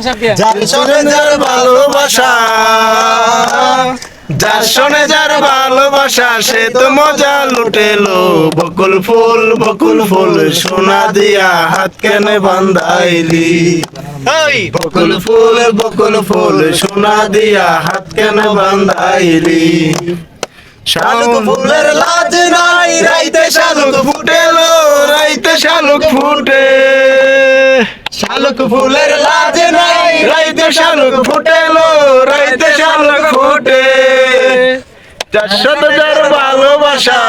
যার সনে যার ভালোবাসা যার সনে যার ভালোবাসা সে তো মজা লুটেলো বকুল ফুল বকুল ফুল সোনা দিয়া হাত কেনে বান্ধাইলি। বকুল ফুল বকুল ফুল সোনা দিয়া হাত কেনে বান্ধাইলি। শালুক ফুলের লাজ নাই রাইতে শালুক ফুটেলো রাইতে শালুক ফুটে শালুক ফুলের লাজ নাই, রাইতে শালুক ফুটেলো, রাইতে শালুক ফুটে। যার যার ভালোবাসা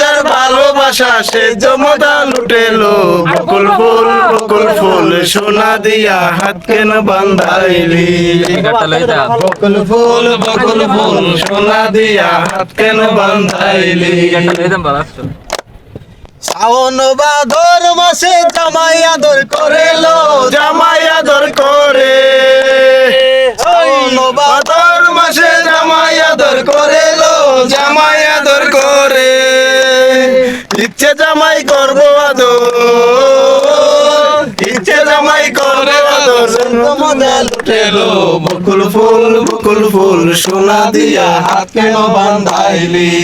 যার ভালোবাসা, সে জমদা লুটেলো। বকুল ফুল বকুল ফুল, সোনা দিয়া হাত কেন বান্ধাইলি? বকুল ফুল বকুল ফুল, সোনা দিয়া হাত কেন বান্ধাইলি? শ্রাবণ বাদর মাসে জামাই আদর করে লো জামাই আদর করে। শ্রাবণ বাদর মাসে জামাই আদর করে লো জামাই আদর করে। ইচ্ছে জামাই করব আদর। ইচ্ছে জামাই করব আদর। মজা লুটেলো। বকুল ফুল বকুল ফুল সোনা দিয়া হাত কেন বান্ধাইলি?